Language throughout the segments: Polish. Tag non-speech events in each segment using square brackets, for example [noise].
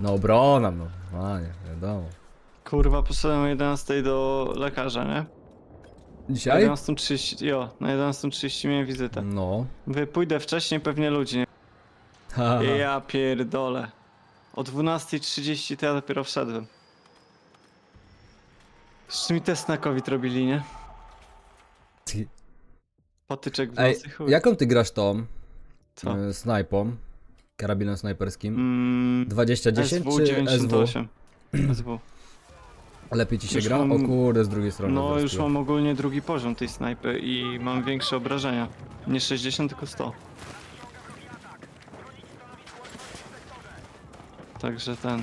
No obrona, no. A nie, wiadomo. Kurwa, poszedłem o 11 do lekarza, nie? Na Dzisiaj? 11.30, jo, na 11.30 miałem wizytę. No. Mówię, pójdę wcześniej, pewnie ludzi, nie? Ha, Ja pierdolę. O 12.30 to ja dopiero wszedłem. Jeszcze mi test na COVID robili, nie? Ty- Patyczek w Ej, chuj. jaką ty grasz tą? Co? y, Snajpą? Karabinem snajperskim? Mm, 2010 SW czy SW? 98. SW. Lepiej ci się Już gra? mam- O kurde, z drugiej strony. No, już mam ogólnie drugi poziom tej snajpy i mam większe obrażenia. Nie 60, tylko 100. Także ten.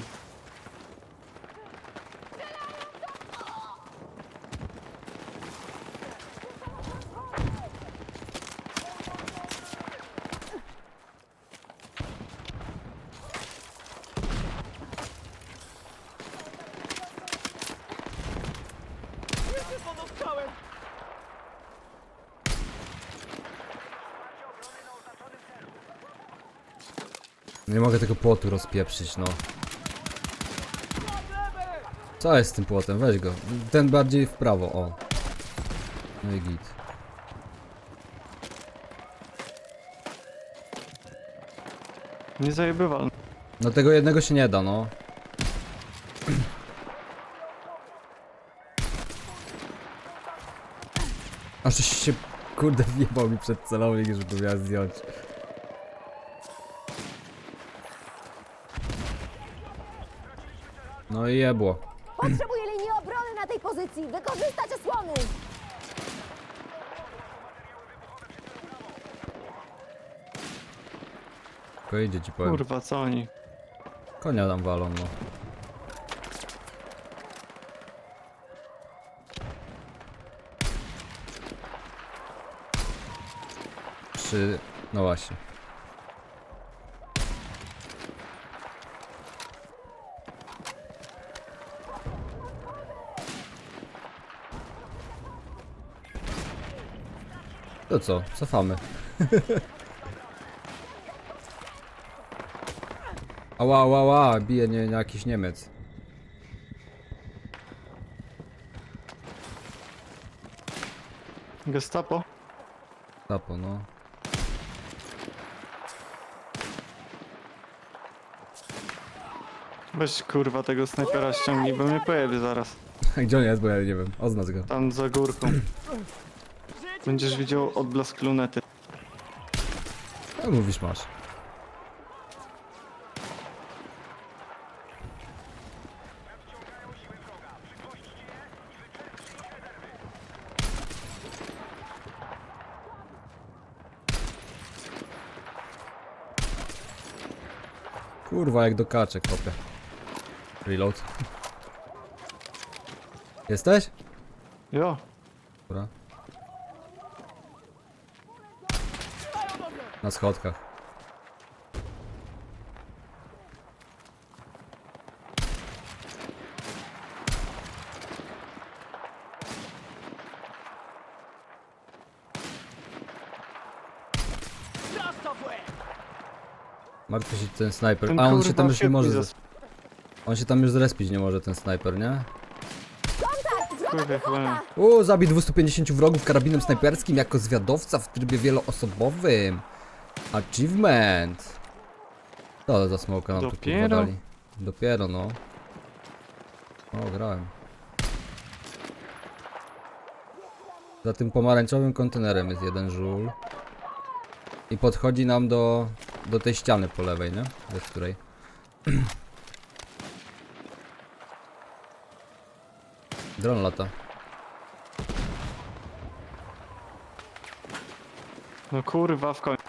Nie mogę tego płotu rozpieprzyć, no. Co jest z tym płotem? Weź go. Ten bardziej w prawo, o. No i git. Nie zajebywalny. No tego jednego się nie da, no. Aż się, kurde, wjebał mi przed celownik, żeby miał zdjąć. No i jebło. Potrzebuję linii obrony na tej pozycji! Wykorzystać osłony! Tylko idzie ci powiem. Kurwa, co oni? Konia tam walą, no. Przy... No właśnie. To co? Cofamy. [laughs] Ała, ała, ała, bije nie, jakiś Niemiec. Gestapo? Tapo, no. Weź kurwa tego snajpera ściągnij, bo mnie pojebie zaraz. [laughs] Gdzie on jest, bo ja nie wiem. Oznacz go. Tam za górką. Będziesz widział odblask lunety. No mówisz masz. Kurwa, jak do kaczek kopie. Reload. Jesteś? Jo, Dobra. Na schodkach. Martwi się ten snajper. ten A on kurwa się tam już nie może. zas- z- On się tam już zrespić nie może, ten snajper, nie? Chyba. U, zabij 250 wrogów karabinem snajperskim jako zwiadowca w trybie wieloosobowym. Achievement. To za smoka nam tu kurwa dali. Dopiero no. O, grałem. Za tym pomarańczowym kontenerem jest jeden żul. I podchodzi nam do, do tej ściany po lewej, nie? Wiesz której. [clears throat] Dron lata. No kurwa w końcu.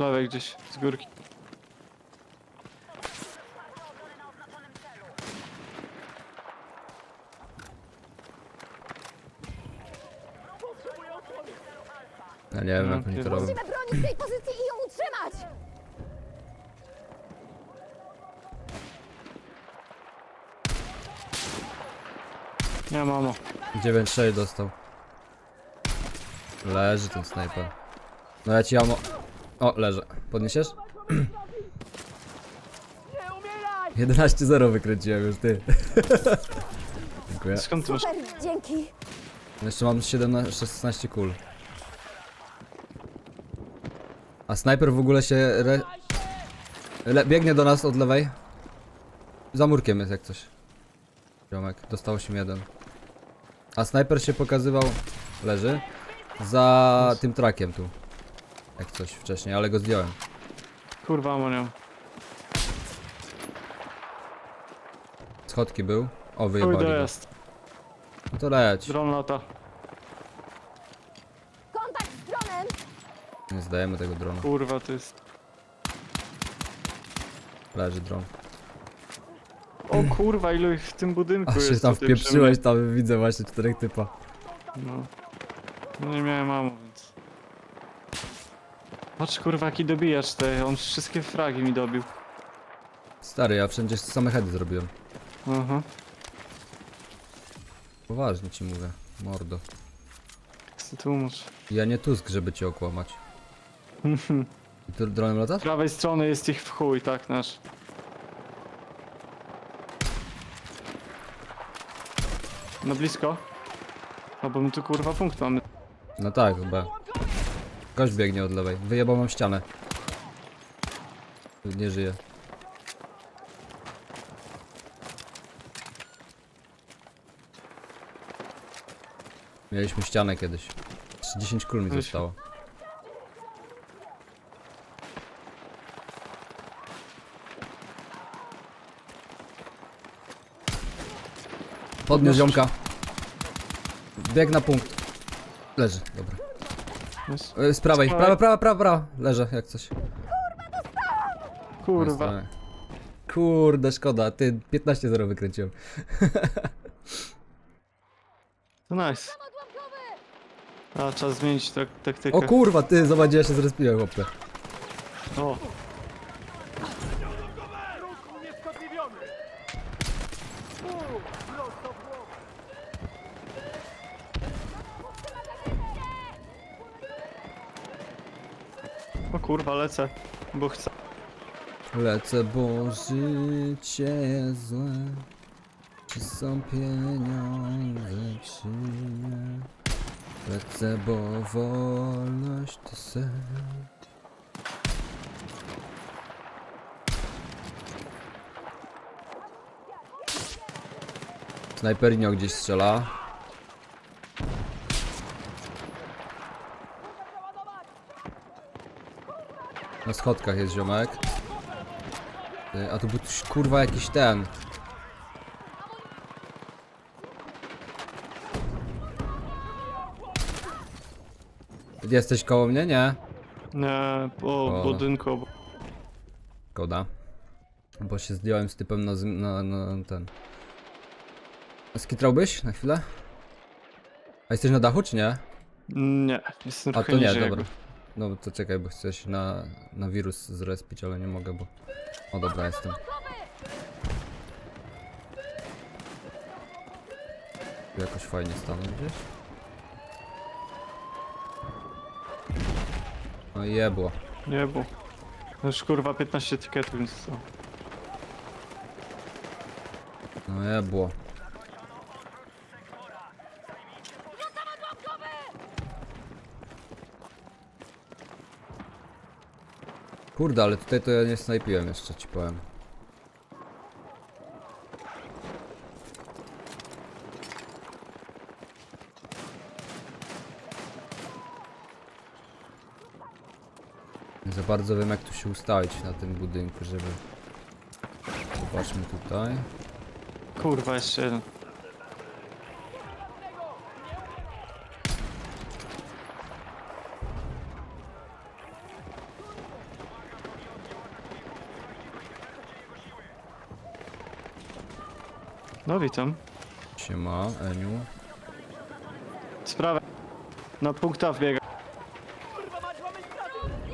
Lewej gdzieś, z górki. Ja nie wiem jak oni to robią. Musimy bronić tej pozycji i ją utrzymać! Nie mamo. 9-6 dostał. Leży ten snajper. No ja ci amo... O, leżę. Podniesiesz? [clears throat] 11-0 wykręciłem już, ty. [laughs] Dziękuję. Skąd ty masz? Super, dzięki. Jeszcze mam 17, 16 kul. A snajper w ogóle się re... Le... biegnie do nas od lewej. Za murkiem jest jak coś. Ziomek, dostał 8-1. A snajper się pokazywał, leży, za tym trakiem tu. Jak coś wcześniej, ale go zdjąłem. Kurwa, amonią. Schodki był. O, Chuj wyjebali go. dojazd. No to leć. Dron lata. Kontakt z dronem. Nie zdajemy tego dronu. Kurwa, to jest... Leży dron. O kurwa, ilu ich w tym budynku A jest. się tam tutaj przy wpieprzyłeś, tam widzę właśnie czterech typa. No. No nie miałem mamu, więc... Patrz kurwa, jaki dobijacz te. On wszystkie fragi mi dobił. Stary, ja wszędzie same heady zrobiłem. Aha. Poważnie ci mówię, mordo. Co tłumacz? Ja nie Tusk, żeby cię okłamać. [laughs] I tu dronem Z latasz? prawej strony jest ich w chuj, tak nasz. Na blisko? No bo my tu kurwa punkt mamy. No tak, chyba. Gość biegnie od lewej. Wyjebał mam ścianę. Nie żyje. Mieliśmy ścianę kiedyś. Jeszcze 10 kul mi zostało. Podniósł ziomka. Bieg na punkt. Leży, dobra. Jest. E, Z prawej, prawa, prawa, prawa, prawa. Leżę, jak coś. Kurwa. Kurde, szkoda, ty 15-0 wykręciłem. [laughs] To nice. A, trzeba zmienić tak, taktykę. O kurwa, ty, zobacz, ja się zrespiłem, chłopie. O. kurwa, lecę, bo chcę. Lecę, bo życie złe. Czy są pieniądze, czy nie? Lecę, bo wolność to sen. Snajperinio gdzieś strzela. Na schodkach jest ziomek. Ty, A tu był kurwa jakiś ten. Jesteś koło mnie? Nie. Nie, po O. budynku. obok. Szkoda. Bo się zdjąłem z typem na, zm- na, na ten. Skitrałbyś na chwilę? A jesteś na dachu czy nie? Nie, jestem A trochę to nie, niżej dobra. jakby. No to czekaj, bo chcę się na, na wirus zrespić, ale nie mogę, bo... O dobra, jestem. Tu Jakoś fajnie stanął gdzieś. No jebło. Nie, bo... Już kurwa 15 etykietów, więc co? No jebło. Kurde, ale tutaj to ja nie snajpiłem jeszcze, ci powiem. Nie za bardzo wiem jak tu się ustawić na tym budynku, żeby... Zobaczmy tutaj. Kurwa, jeszcze jeden. No witam. Siema, Eniu. Sprawę. Na punkta wbiega.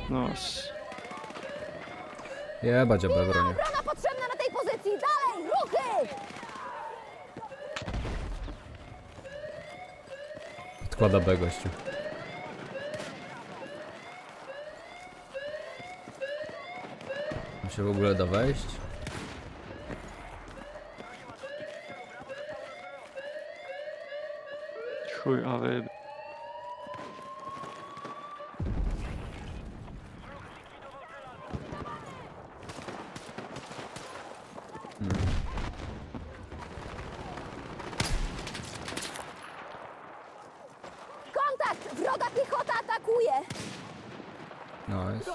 No. s- Jebać obę bronię. Obrona potrzebna na tej pozycji. Dalej, ruchy! Odkłada B gościu. Tu się w ogóle da wejść? Chuj, a wy... Kontakt! Wroga piechota atakuje! Nice.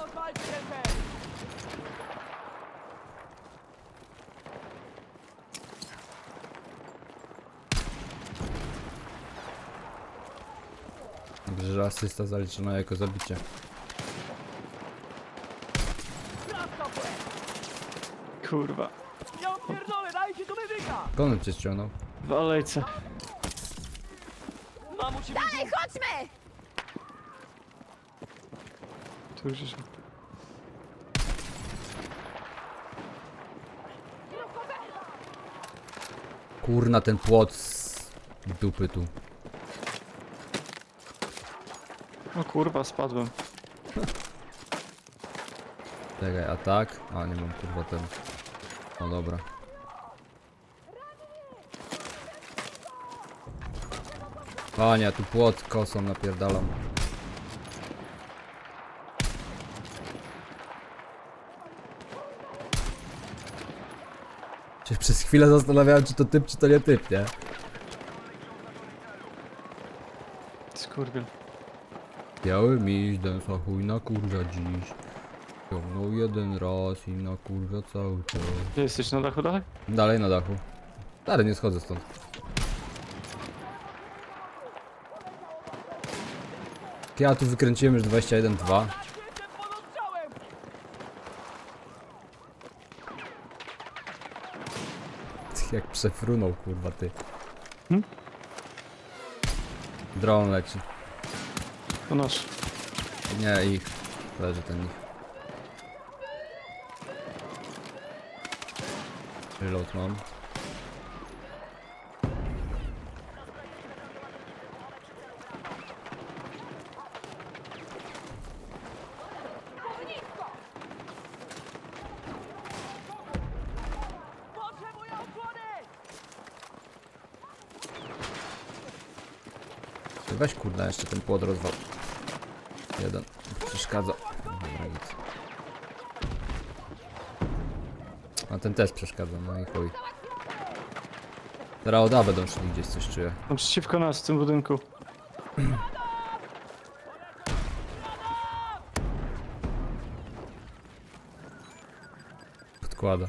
Że asysta zaliczona jako zabicie. Kurwa. Ja pierdolę, dajcie tu medyka! Konem cię ściągnął. W alejce. Mam u ciebie Dalej, chodźmy! Tu już jest... Kurna ten płot z dupy tu. O kurwa, spadłem. Czekaj, a tak? A nie mam kurwa ten. No dobra. A nie, tu płot kosą napierdalam. Się przez chwilę zastanawiałem, czy to typ, czy to nie typ, nie? Skurwiel. Biały miś, dęsa chuj na kurwa dziś. Ciągnął jeden raz i na kurwa cały czas. Gdzie jesteś, na dachu dalej? Dalej na dachu. Stary, nie schodzę stąd. Ja tu wykręciłem już 21.2. jestem pod ostrzałem! Jak przefrunął kurwa ty. Hmm? Dron leci. To nasz. Nie, ich. Leży ten ich. Reload mam. Weź kurna jeszcze ten płot rozwał. Jeden. Przeszkadza. Dobra, nic. A ten też przeszkadza, no i chuj. Teraz oda będą szli gdzieś coś czuję. Naprzeciwko nas w tym budynku. Podkłada.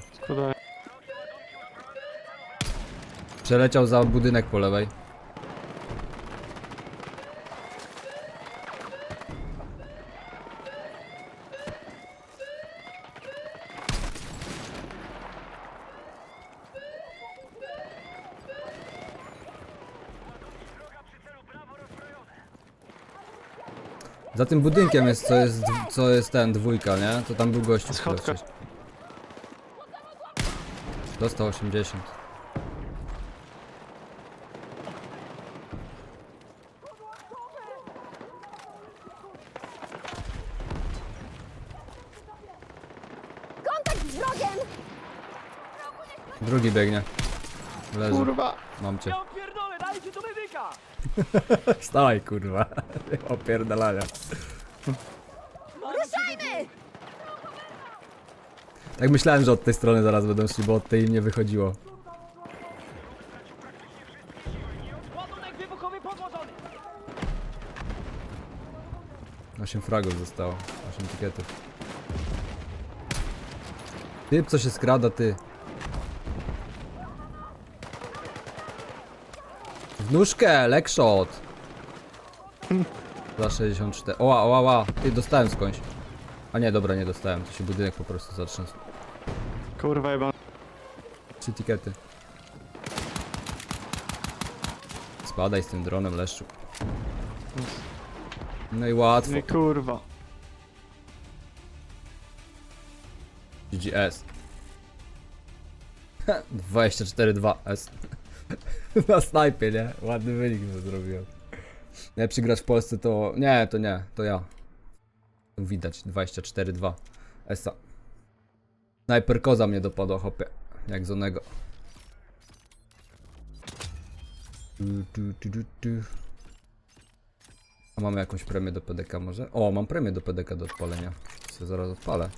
Przeleciał za budynek po lewej. Za tym budynkiem jest co jest, co jest ten dwójka, nie? To tam był gościu. Schodka. wcześniej. Dostał 80. Kontakt z wrogiem! Drugi biegnie. Leży. Kurwa! Mam cię. Ja pierdolę, dajcie tu medyka! [laughs] Wstawaj kurwa. Opierdalania. Ruszajmy! Tak myślałem, że od tej strony zaraz będą szli, bo od tej im nie wychodziło. Ładunek wybuchowy podłożony! 8 fragów zostało. 8 tiketów. Typ co się skrada, ty. W nóżkę, lekshot. Za 64. Oła, oła, oła. Ty, dostałem skądś. A nie, dobra, nie dostałem. To się budynek po prostu zatrząsł. Kurwa jeba. Trzy tikety. Spadaj z tym dronem, leszczu. No i łatwo. Nie kurwa. GGS. 24-2 S. [laughs] Na snajpie, nie? Ładny wynik to zrobiłem. Najlepszy gracz w Polsce to... Nie, to nie, to ja. Tu widać 24-2 S. Snajper koza mnie dopadła, hopie. Jak zonego. A mamy jakąś premię do PDK może? O, mam premię do PDK do odpalenia. Sobie zaraz odpalę.